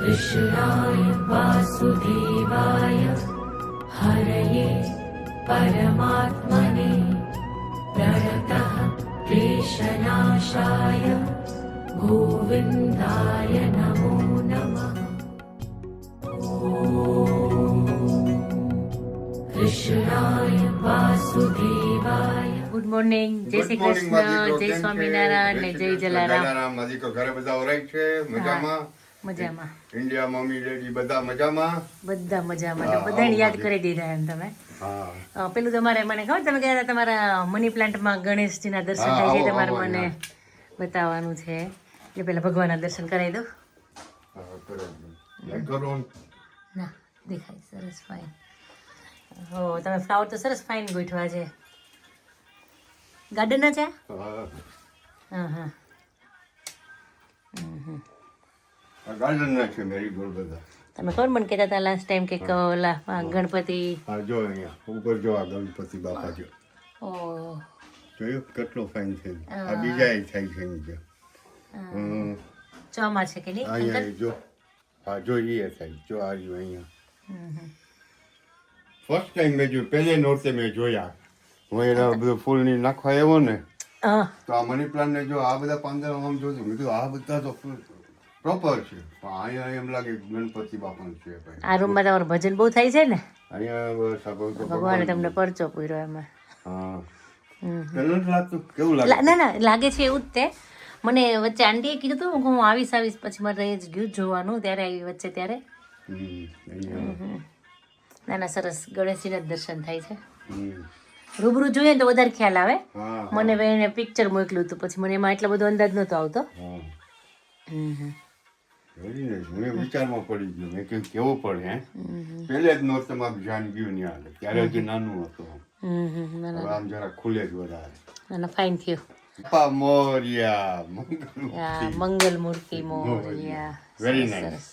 कृष्णाय वासुदेवाय हरये परमात्मने प्रणतः क्लेशनाशाय गोविन्दाय नमो नमः कृष्णाय वासुदेवाय ગુડ મોર્નિંગ જય શ્રી Good morning, કૃષ્ણ માજી તો જય કેમ છે? સ્વામિનારાયણ ને જય જય શ્રી કૃષ્ણ, જલારામ જલારામ. માજી તો ઘરે બધા ઓરાય છે મજામાં મજામાં. ઇન્ડિયા મમ્મી ડેડી બધા મજામાં? બધા મજામાં. બધાને યાદ કરી દીધા એમ તમે. હા. પેલું તમારે મને ખબર તમે ગયા તમારા મની પ્લાન્ટમાં ગણેશજીના દર્શન થાય છે તમારે મને બતાવવાનું છે. એટલે પેલા ભગવાનના દર્શન કરાવી દો ને. દેખાય સરસ ફાઇન હો તમે ફ્લાવર તો સરસ ફાઇન ગોઠવા છે. ગાર્ડનના છે? હા. હા. હમ આ છે બધા. તમે કોણ મને કહેતા હતા લાસ્ટ ટાઈમ કે ઓલા ગણપતિ. હા જો અહીંયા ઉપર જો આ ગણપતિ બાપા જો. ઓ. જોયું? કેટલો ફાઇન છે. આ બીજા એ થાય છે નીચે. ચોમાં છે કે નહીં? અહીંયા જો. હા જો એ થાય. જો આ રહ્યું અહીંયા. ફર્સ્ટ ટાઈમ મેં જોયું. પહેલે નોરતે મેં જોયા. હું એના બધું ફૂલની નાખવા આવ્યો ને તો આ મની પ્લાન્ટ ને જો આ બધા પાંદડા આમ જોતું મેં કીધું આ બધા તો પ્રોપર છે. પણ અહીંયા એમ લાગે ગણપતિ બાપાનું છે ભાઈ. આ રૂમમાં તમારું ભજન બહુ થાય છે ને? અહીંયા ભગવાને તમને પરચો પૂર્યો એમાં. હા. કેવું લાગે? ના ના લાગે છે એવું જ તે. મને વચ્ચે આંટીએ કીધું હતું હું આવીશ આવીશ પછી મારે ગયું જોવાનું ત્યારે આવી વચ્ચે ત્યારે. ના ના સરસ ગણેશજીના દર્શન થાય છે. રૂબરૂ જોઈએ તો વધારે ખ્યાલ આવે. મને એને પિક્ચર મોકલ્યું હતું પછી મને એમાં એટલો બધો અંદાજ નહોતો આવતો. હા. હમ હમ. વેરી નાઇસ હું વિચારમાં પડી ગયો. મેં કહ્યું કેવું પડે હે? પહેલે જ નોર્તમાં ધ્યાન ગયું નહીં હાલે. ત્યારે હજી નાનું હતું આમ. જરા ખુલે જ વધારે. ફાઇન થયું. મોરિયા. મંગલ મૂર્તિ મોરિયા. વેરી સરસ,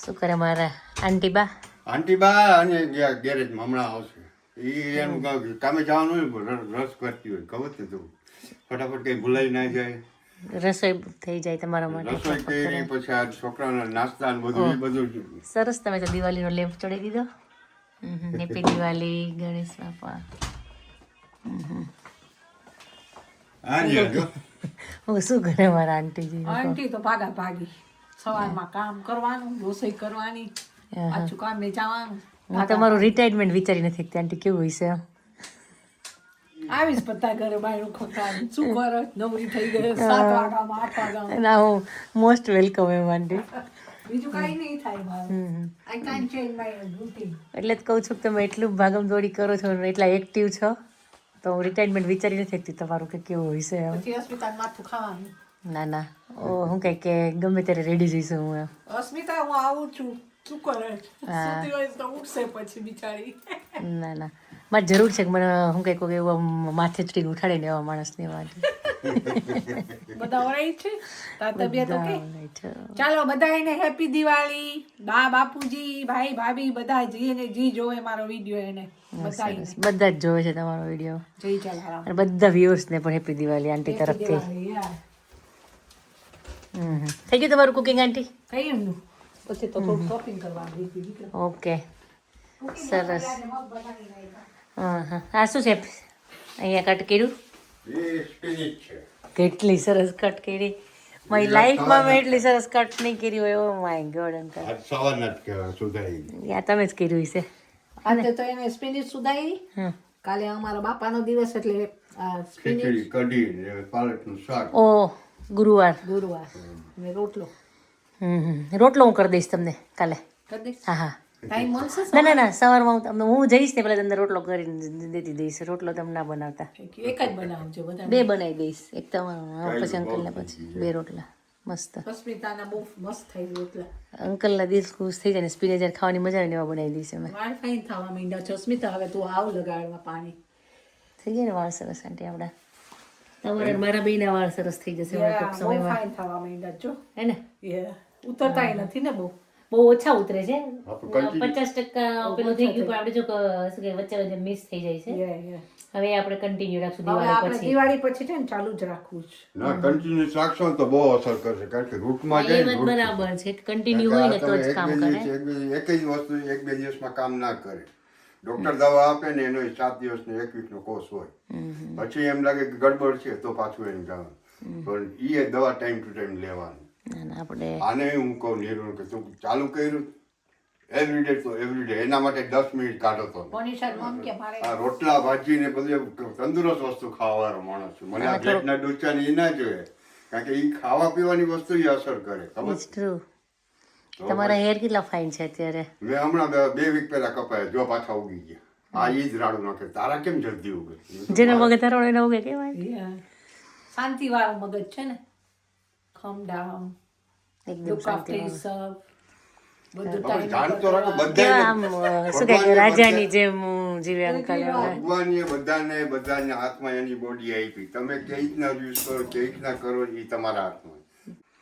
શું કરે મારા આંટી બા? આંટી બા અને ગેરેજ હમણાં આવશે. એ એનું કામ કામે જવાનું રસ કરતી હોય. ખબર છે તું? ફટાફટ કઈ ભૂલાઈ ના જાય. રસોઈ થઈ જાય તમારા માટે. રસોઈ કરી પછી આ છોકરાના નાસ્તા ને બધું બધું સરસ તમે તો દિવાળીનો લેમ્પ ચડી દીધો. હેપી દિવાળી ગણેશ બાપા. હું શું કરે મારા આંટીજી આંટી તો ભાગા ભાગી. સવારમાં કામ કરવાનું રસોઈ કરવાની પાછું કામે જવાનું. હું તમારું રિટાયરમેન્ટ વિચારી નથી આંટી કેવું હશે? એમ આવીશ બધા ઘરે બાયણું ખખડાવી શું કરો? નવરી થઈ ગઈ. સાત વાગામાં આઠ વાગામાં ના હું મોસ્ટ વેલકમ એમ આંટી. બીજું કાંઈ નહીં થાય મારે. આઈ કાન ચેન્જ માય રૂટીન એટલે જ કહું છું કે તમે એટલું ભાગમ દોડી કરો છો ને એટલા એક્ટિવ છો તો હું રિટાયરમેન્ટ વિચારી નથી શકતી તમારું કે કેવું હશે પછી અસ્મિતા માથું ખાવાનું. ના ના. ઓ હું કહે કે ગમે ત્યારે રેડી જઈશું હું એમ. અસ્મિતા હું આવું છું. શું કરે? સુતી હોય તો ઉઠશે પછી બિચારી. ના ના. મારે જરૂર છે કે મને હું કંઈક કોઈ એવું માથે ચડીને ઉઠાડે ને એવા માણસને વાત બધા ઓરાઈટ છે? તાર તબિયત ઓકે ચાલો બધાને હેપી દિવાળી. બા બાપુજી ભાઈ ભાભી બધા જી ને જી જોવે મારો વીડિયો એને. બધા જ જોવે છે તમારો વીડિયો જય ચાલ અને બધા વ્યુઅર્સને પણ હેપી દિવાળી આંટી તરફથી. હમ. થઈ ગયું તમારું કુકિંગ આંટી? કઈ એમનું? પછી તો થોડું શોપિંગ કરવા ઓકે સરસ. હા હા આ શું છે? અહીંયા કટ કર્યું? એ સ્પિનિચ છે કેટલી સરસ કટ કરી. મારી લાઈફમાં મેં એટલી સરસ કટ નહીં કરી હોય. ઓ માય ગોડ અંકલ જ કહેવાય સુધારી. યા તમે જ કર્યું છે આજે તો એને સ્પિનિચ સુધારી. કાલે અમારા બાપાનો દિવસ એટલે આ સ્પિનિચ કઢી પાલકનું શાક. ઓ ગુરુવાર. ગુરુવાર. ને રોટલો. હમ હમ. રોટલો હું કરી દઈશ તમને કાલે. કરી દઈશ? હા હા. ટાઈમ મળશે ના ના ના સવારમાં હું તમને હું જઈશ ને પહેલાં તમને રોટલો કરીને દેતી દઈશ. રોટલો તમને ના બનાવતા. એક જ બનાવજો બધા બે બનાવી દઈશ. એક તમારો પછી અંકલને પછી. બે રોટલા. મસ્ત. અસ્મિતાના બહુ મસ્ત થઈ રોટલા અંકલના દિલ ખુશ થઈ જાય ને ખાવાની મજા આવે એવા બનાવી દઈશ અમે. વાળ ફાઈન થવા માંડ્યા છે. અસ્મિતા હવે તું આવ લગાડવા પાણી. થઈ ગયા ને વાળ સરસ આંટી આપણા. તમારા બે મારા બેયના વાળ સરસ થઈ જશે ટૂંક સમયમાં. ફાઈન થવા માંડ્યા છો. હે ને? Yeah. ઉતરતા નથી ને બહુ? બહુ ઓછા ઉતરે છે. પચાસ ટકા પેલું થઈ ગયું પણ આપણે જો શું કે વચ્ચે વચ્ચે મિસ થઈ જાય છે. હવે આપણે કન્ટિન્યુ રાખશું દિવાળી પછી. દિવાળી પછી છે ને ચાલુ જ રાખવું છે. ના કન્ટિન્યુ રાખશો તો બહુ અસર કરશે કારણ કે રૂટમાં જાય ને બરાબર છે કન્ટિન્યુ હોય ને તો જ એક કામ બે કરે. દિવસ એક એક જ વસ્તુ એક બે દિવસમાં કામ ના કરે. ડોક્ટર દવા આપે ને એનો સાત દિવસનો એક વીકનો કોર્સ હોય. પછી એમ લાગે કે ગડબડ છે તો પાછું એને જવાનું. પણ એ દવા ટાઈમ ટુ ટાઈમ લેવાની. આપણે આને હું કહું નિર્ણય કે તું ચાલુ કર્યું? એવરીડે તો એવરીડે એના માટે દસ મિનિટ કાઢો તો. મોનિશા મમ કે મારે આ રોટલા ભાજી ને બધું તંદુરસ્ત વસ્તુ ખાવાનો માણસ છું. મને આ પેટના ડૂચાની એ ના જોઈએ કારણ કે એ ખાવા પીવાની વસ્તુ એ અસર કરે. ખબર? તમારા હેર કેટલા ફાઇન છે અત્યારે? મેં હમણાં બે- વીક પહેલા કપાયા જો પાછા ઉગી ગયા. આ ઈ જ રાડું નાખે. તારા કેમ જલ્દી ઉગે? જેને મગજ તારો એને ઉગે કેવાય શાંતિ વાળું મગજ છે ને? Calm down look after yourself રાજાની જેમ જીવે અંકલ ભગવાને બધાને બધાને હાથમાં એની બોડી આપી. તમે કઈ રીતના યુઝ કરો કઈ રીતના કરો એ તમારા હાથમાં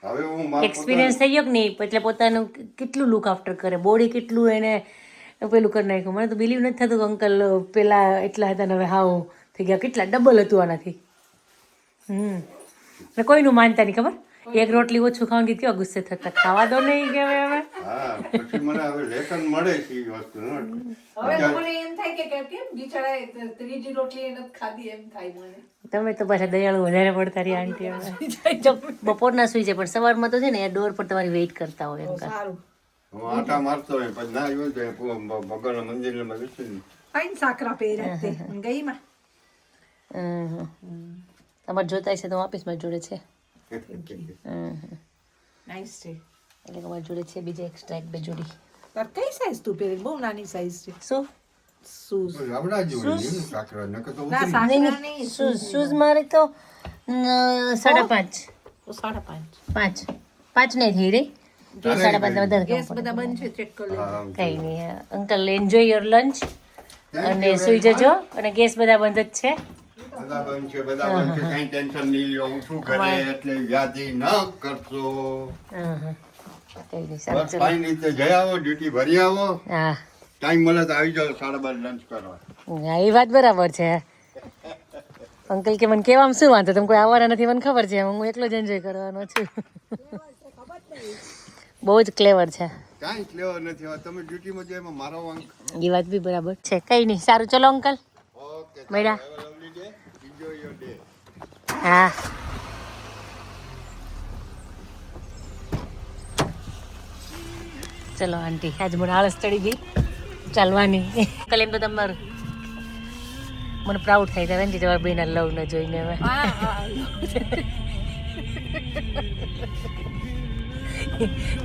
હવે હું એક્સપિરિયન્સ થઈ ગયો કે નહીં? એટલે પોતાનું કેટલું લુક આફ્ટર કરે? બોડી કેટલું એને પેલું કરી નાખ્યું? મને તો બિલીવ નથી થતું કે અંકલ પેલા એટલા હતા ને હવે હાવ થઈ ગયા. કેટલા ડબલ હતું આનાથી. હમ. ને કોઈનું માનતા નહીં ખબર? એક રોટલી ઓછું ખાવાનું કીધું કેવા ગુસ્સે થતા. ખાવા દો નહીં કે હવે હવે. હા પછી મને હવે લેસન મળે છે એ વસ્તુ હવે મને એમ થાય કે કે- કેમ બિચારા ત્રીજી રોટલી એને ખાધી એમ થાય મને. તમે તો પાછા દયાળુ વધારે પડતા રહ્યા આંટી બપોરના સુઈ જાય પણ સવારમાં તો છે ને ડોર પર તમારી વેઇટ કરતા હોય એમ સારું. હું આટા મારતો હોય પછી ના આવ્યો તો ભગવાનના મંદિરમાં બેસી ફાઈન સાકરા પહેર્યા ગઈ માં હમ. તમારે જોતા છે તો હું આપીશ મારી જોડે છે. છે. એટલે અમારી જોડે છે બીજા એક્સ્ટ્રા એક બે જોડી. તાર કઈ સાઈઝ તું પહેરી? બહુ નાની સાઈઝ છે. શું? શૂઝ શૂઝ મારે તો સાડા પાંચ. સાડા પાંચ. પાંચ. પાંચ નહીં થઈ રહી. સાડા પાંચ વધારે ગેસ બધા બંધ છે ચેક કરી કઈ નહીં અંકલ એન્જોય યોર લંચ અને સુઈ જજો. અને ગેસ બધા બંધ જ છે. બધા બંધ છે બધા બંધ છે. કઈ ટેન્શન નહીં લ્યો હું શું કરે એટલે વ્યાધિ ન કરશો. બસ રીતે જઈ આવો ડ્યુટી ભરી આવો. ટાઈમ મળે તો આવી જાઓ સાડા બાર લંચ કરવા. એ વાત બરાબર છે. અંકલ કે મને કેવામાં શું વાંધો? તમે કોઈ આવવાના નથી મને ખબર છે. હું એકલો જ એન્જોય કરવાનો છું. બહુ જ ક્લેવર છે. કાંઈ ક્લેવર નથી. તમે ડ્યુટીમાં જો એમાં મારો વાંક એ વાત બી બરાબર છે. કઈ નહીં. સારું. ચલો અંકલ. ઓકે મળ્યા lovely day enjoy your day હા ચલો આંટી આજે મને આળસ ચડી ગઈ ચાલવાની કાલે એમ તો તમારું મને પ્રાઉડ થાય છે ને તમારા બેના લવ ન જોઈને હવે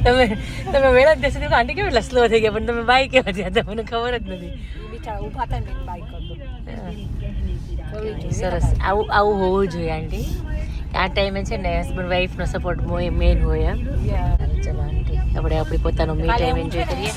તમે તમે વેળા જ દેશો આંટી કેવી સ્લો થઈ ગયા પણ તમે બાઈક કેવા થયા મને ખબર જ નથી ઊભા થાય ને બાઈક કરતો સરસ. આવું આવું હોવું જોઈએ આંટી. આ ટાઈમે છે ને હસબન્ડ વાઈફનો સપોર્ટ મેન હોય એમ ચલો આંટી. આપણે આપણી પોતાનો મે ટાઈમ એન્જોય કરીએ.